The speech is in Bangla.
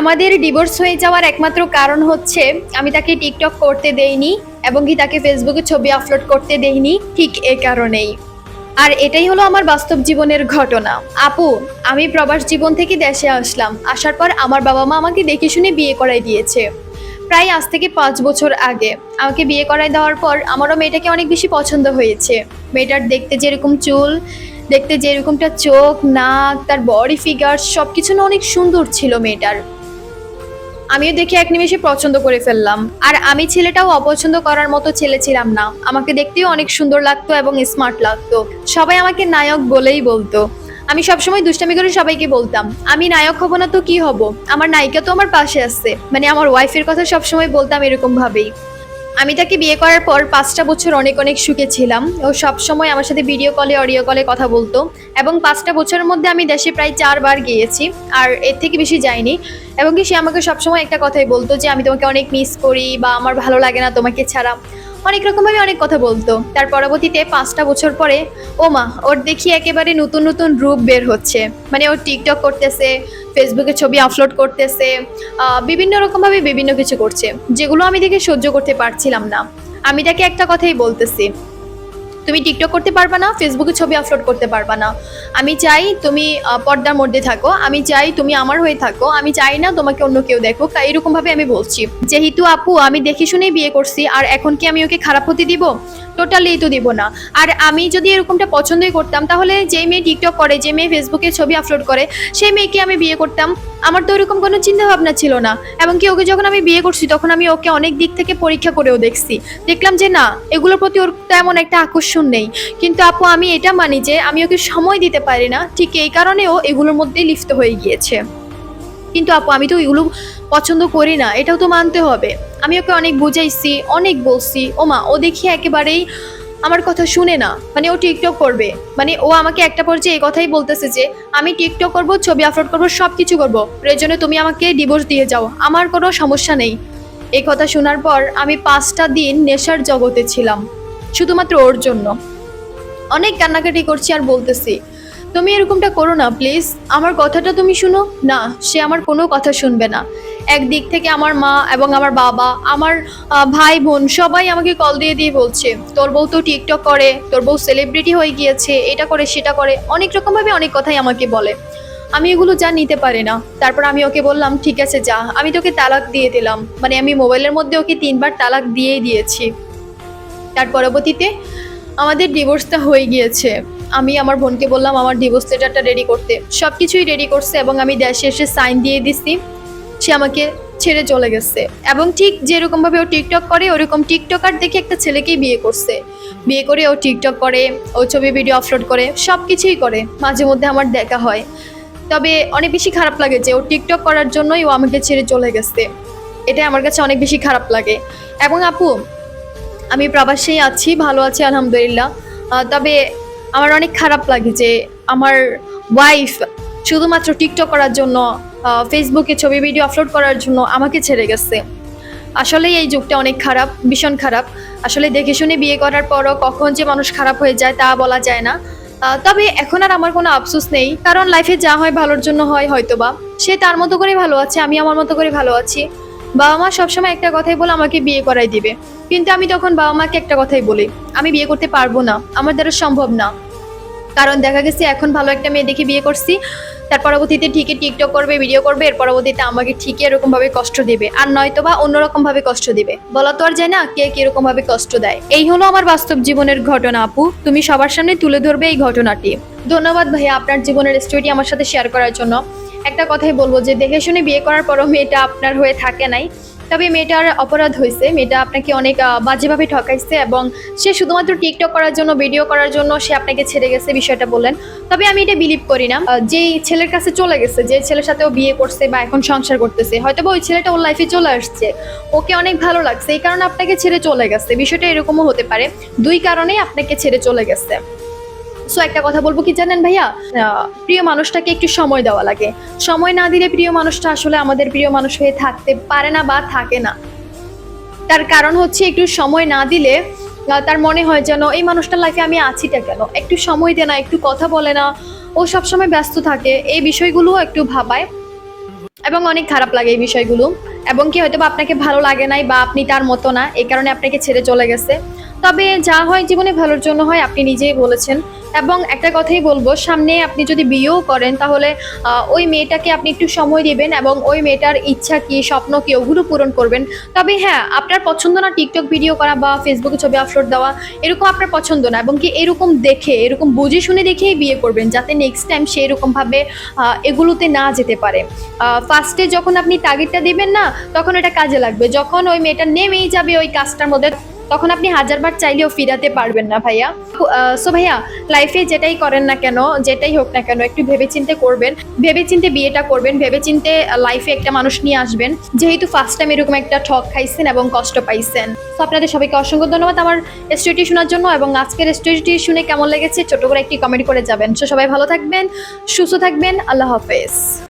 আমাদের ডিভোর্স হয়ে যাওয়ার একমাত্র কারণ হচ্ছে আমি তাকে টিকটক করতে দেইনি এবং কি তাকে ফেসবুকে ছবি আপলোড করতে দেইনি, ঠিক এ কারণেই। আর এটাই হলো আমার বাস্তব জীবনের ঘটনা। আপু, আমি প্রবাস জীবন থেকে দেশে আসলাম। আসার পর আমার বাবা মা আমাকে দেখে শুনে বিয়ে করাই দিয়েছে। প্রায় আজ থেকে পাঁচ বছর আগে। আমাকে বিয়ে করাই দেওয়ার পর আমারও মেয়েটাকে অনেক বেশি পছন্দ হয়েছে। মেয়েটার দেখতে যেরকম চুল, দেখতে যেরকমটা চোখ, নাক, তার বডি ফিগার সব কিছু অনেক সুন্দর ছিল মেয়েটার। আমিও দেখে এক নিমেষে পছন্দ করে ফেললাম। আর আমি ছেলেটাও অপছন্দ করার মতো ছেলে ছিলাম না। আমাকে দেখতেও অনেক সুন্দর লাগতো এবং স্মার্ট লাগতো। সবাই আমাকে নায়ক বলেই বলতো। আমি সবসময় দুষ্টামি করে সবাইকে বলতাম, আমি নায়ক হব না তো কি হব? আমার নায়িকা তো আমার পাশে আছে। মানে আমার ওয়াইফের কথা সবসময় বলতাম এরকম ভাবেই। আমি তাকে বিয়ে করার পর পাঁচটা বছর অনেক অনেক সুখে ছিলাম। ও সব সময় আমার সাথে ভিডিও কলে অডিও কলে কথা বলতো। এবং পাঁচটা বছরের মধ্যে আমি দেশে প্রায় চারবার গিয়েছি, আর এর থেকে বেশি যাইনি। এবং কি সে আমাকে সবসময় একটা কথাই বলতো যে, আমি তোমাকে অনেক মিস করি বা আমার ভালো লাগে না তোমাকে ছাড়া। অনেক রকমভাবে অনেক কথা বলতো। তার পরবর্তীতে পাঁচটা বছর পরে ও মা ওর দেখি একেবারে নতুন নতুন রূপ বের হচ্ছে। মানে ওর টিকটক করতেছে ফেসবুকে ছবি আপলোড করতেছে বিভিন্ন রকমভাবে বিভিন্ন কিছু করছে, যেগুলো আমি দেখে সহ্য করতে পারছিলাম না। আমি তাকে একটা কথাই বলতেছি তুমি টিকটক করতে পারবা না ফেসবুকে ছবি আপলোড করতে পারবা না। আমি চাই তুমি পর্দার মধ্যে থাকো, আমি চাই তুমি আমার হয়ে থাকো, আমি চাই না তোমাকে অন্য কেউ দেখো এরকম ভাবে আমি বলছি। যেহেতু আপু, আমি দেখে শুনেই বিয়ে করছি, আর এখন কি আমি ওকে খারাপ হতে দিব? টোটালি তো দিব না। আর আমি যদি এরকমটা পছন্দই করতাম, তাহলে যে মেয়ে টিকটক করে যে মেয়ে ফেসবুকে ছবি আপলোড করে, সেই মেয়েকে আমি বিয়ে করতাম। আমার তো এরকম কোনো চিন্তা ভাবনা ছিল না। এবং কি ওকে যখন আমি বিয়ে করছি, তখন আমি ওকে অনেক দিক থেকে পরীক্ষা করেও দেখছি। দেখলাম যে না, এগুলোর প্রতি ওর তেমন একটা আকর্ষণ নেই। কিন্তু আপু, আমি এটা মানি যে, আমি ওকে সময় দিতে পারি না। ঠিক এই কারণেও এগুলোর মধ্যে লিপ্ত হয়ে গিয়েছে। কিন্তু আপু, আমি তো এগুলো পছন্দ করি না। এটাও তো মানতে হবে। আমি ওকে অনেক বুঝাইছি, অনেক বলছি। ও মা ও দেখি একেবারেই আমার কথা শুনে না। মানে ও টিকটক করবে। মানে ও আমাকে একটা পর্যায়ে এই কথাই বলতেছে যে, আমি টিকটক করব, ছবি আপলোড করব সব কিছু করব প্রয়োজনে তুমি আমাকে ডিভোর্স দিয়ে যাও। আমার কোনো সমস্যা নেই। এই কথা শোনার পর আমি পাঁচটা দিন নেশার জগতে ছিলাম, শুধুমাত্র ওর জন্য। অনেক কান্নাকাটি করছি আর বলতেছি, তুমি এরকমটা করো না, প্লিজ। আমার কথাটা তুমি শুনো। না, সে আমার কোনো কথা শুনবে না। একদিক থেকে আমার মা এবং আমার বাবা, আমার ভাই বোন সবাই আমাকে কল দিয়ে দিয়ে বলছে, তোর বউ তো টিকটক করে, তোর বউ সেলিব্রিটি হয়ে গিয়েছে, এটা করে, সেটা করে। অনেক রকমভাবে অনেক কথাই আমাকে বলে। আমি এগুলো যা নিতে পারি না। তারপর আমি ওকে বললাম, ঠিক আছে, যা। আমি তোকে তালাক দিয়ে দিলাম। মানে আমি মোবাইলের মধ্যে ওকে তিনবার তালাক দিয়েই দিয়েছি। তার পরবর্তীতে আমাদের ডিভোর্সটা হয়ে গিয়েছে। আমি আমার বোনকে বললাম, আমার ডিভোর্স লেটারটা রেডি করতে। সব কিছুই রেডি করছে এবং আমি দেশে এসে সাইন দিয়ে দিছি। সে আমাকে ছেড়ে চলে গেছে। এবং ঠিক যেরকমভাবে ও টিকটক করে, ওরকম টিকটকার দেখে একটা ছেলেকেই বিয়ে করছে। বিয়ে করে ও টিকটক করে, ও ছবি, ভিডিও আপলোড করে সব কিছুই করে। মাঝে মধ্যে আমার দেখা হয়। তবে অনেক বেশি খারাপ লাগে যে ও টিকটক করার জন্যই ও আমাকে ছেড়ে চলে গেছে। এটা আমার কাছে অনেক বেশি খারাপ লাগে। এবং আপু, আমি প্রবাসেই আছি, ভালো আছি, আলহামদুলিল্লাহ। তবে আমার অনেক খারাপ লাগে যে আমার ওয়াইফ শুধুমাত্র টিকটক করার জন্য ফেসবুকে ছবি ভিডিও আপলোড করার জন্য আমাকে ছেড়ে গেছে। আসলে এই যুগটা অনেক খারাপ, ভীষণ খারাপ। আসলে দেখে শুনে বিয়ে করার পরও কখন যে মানুষ খারাপ হয়ে যায় তা বলা যায় না। তবে এখন আর আমার কোনো আফসোস নেই, কারণ লাইফে যা হয় ভালোর জন্য হয় হয়তো বা সে তার মতো করে ভালো আছে, আমি আমার মতো করে ভালো আছি। বাবা মা সবসময় একটা কথাই বলে আমাকে বিয়ে করাই দিবে। কিন্তু আমি তখন বাবা মাকে একটা কথাই বলি, আমি বিয়ে করতে পারব না, আমার দ্বারা সম্ভব না। কারণ দেখা গেছে এখন ভালো একটা মেয়ে দেখে বিয়ে করছি তার পরবর্তীতে ঠিকই টিকটক করবে ভিডিও করবে, এর পরবর্তীতে আমাকে ঠিকই এরকম ভাবে কষ্ট দেবে। আর নয়তো বা অন্যরকম ভাবে কষ্ট দেবে। বলা তো আর যায় না কে কীরকম ভাবে কষ্ট দেয়? এই হলো আমার বাস্তব জীবনের ঘটনা, আপু। তুমি সবার সামনে তুলে ধরবে এই ঘটনাটি। ধন্যবাদ ভাইয়া আপনার জীবনের স্টোরি আমার সাথে শেয়ার করার জন্য। একটা কথাই বলব যে, দেখে শুনে বিয়ে করার পরও মেয়েটা আপনার হয়ে থাকে নাই। তবে মেয়েটার অপরাধ হয়েছে। মেয়েটা আপনাকে অনেক বাজেভাবে ঠকাইছে এবং সে শুধুমাত্র টিকটক করার জন্য, ভিডিও করার জন্য সে আপনাকে ছেড়ে গেছে বিষয়টা বললেন। তবে আমি এটা বিলিভ করি না। যেই ছেলের কাছে চলে গেছে, যে ছেলের সাথে ও বিয়ে করছে বা এখন সংসার করতেছে হয়তো বা ওই ছেলেটা ওর লাইফে চলে আসছে। ওকে অনেক ভালো লাগছে। এই কারণে আপনাকে ছেড়ে চলে গেছে। বিষয়টা এরকমও হতে পারে। দুই কারণেই আপনাকে ছেড়ে চলে গেছে। সো একটা কথা বলব কি জানেন ভাইয়া? প্রিয় মানুষটাকে একটু সময় দেওয়া লাগে। সময় না দিলে প্রিয় মানুষটা আসলে আমাদের প্রিয় মানুষ হয়ে থাকতে পারে না বা থাকে না। তার কারণ হচ্ছে একটু সময় না দিলে তার মনে হয় যেন এই মানুষটার লাইফে আমি আছিটা কেন? একটু সময় দেয় না, একটু কথা বলে না। ও সবসময় ব্যস্ত থাকে। এই বিষয়গুলোও একটু ভাবায়। এবং অনেক খারাপ লাগে এই বিষয়গুলো। এবং কি হয়তো বা আপনাকে ভালো লাগে নাই বা আপনি তার মতো না। এই কারণে আপনাকে ছেড়ে চলে গেছে। তবে যা হয় জীবনে ভালোর জন্য হয়, আপনি নিজেই বলেছেন। এবং একটা কথাই বলব, সামনে আপনি যদি বিয়েও করেন, তাহলে ওই মেয়েটাকে আপনি একটু সময় দিবেন এবং ওই মেয়েটার ইচ্ছা কি, স্বপ্ন কি, ওগুলো পূরণ করবেন। তবে হ্যাঁ আপনার পছন্দ না টিকটক ভিডিও করা বা ফেসবুকে ছবি আপলোড দেওয়া, এরকম আপনার পছন্দ না এবং কি এরকম দেখে, এরকম বুঝে শুনে দেখেই বিয়ে করবেন, যাতে নেক্সট টাইম সে এরকমভাবে এগুলোতে না যেতে পারে। ফার্স্টে যখন আপনি টার্গেটটা দিবেন না, তখন এটা কাজে লাগবে। যখন ওই মেয়েটা নেমেই যাবে ওই কাজটার মধ্যে তখন আপনি হাজারবার চাইলেও ফিরাতে পারবেন না ভাইয়া। সো ভাইয়া লাইফে যেটাই করেন না কেন, যেটাই হোক না কেন, একটু ভেবেচিন্তে করবেন। ভেবেচিন্তে বিয়েটা করবেন, ভেবেচিন্তে লাইফে একটা মানুষ নিয়ে আসবেন। যেহেতু ফার্স্ট টাইম এরকম একটা ঠক খাইছেন এবং কষ্ট পাইছেন। তো আপনাদের সবাইকে অসংখ্য ধন্যবাদ আমার স্টোরিটি শোনার জন্য এবং আজকের স্টোরিটি শুনে কেমন লেগেছে, ছোট করে একটি কমেন্ট করে যাবেন। সো সবাই ভালো থাকবেন, সুস্থ থাকবেন, আল্লাহ হাফেজ।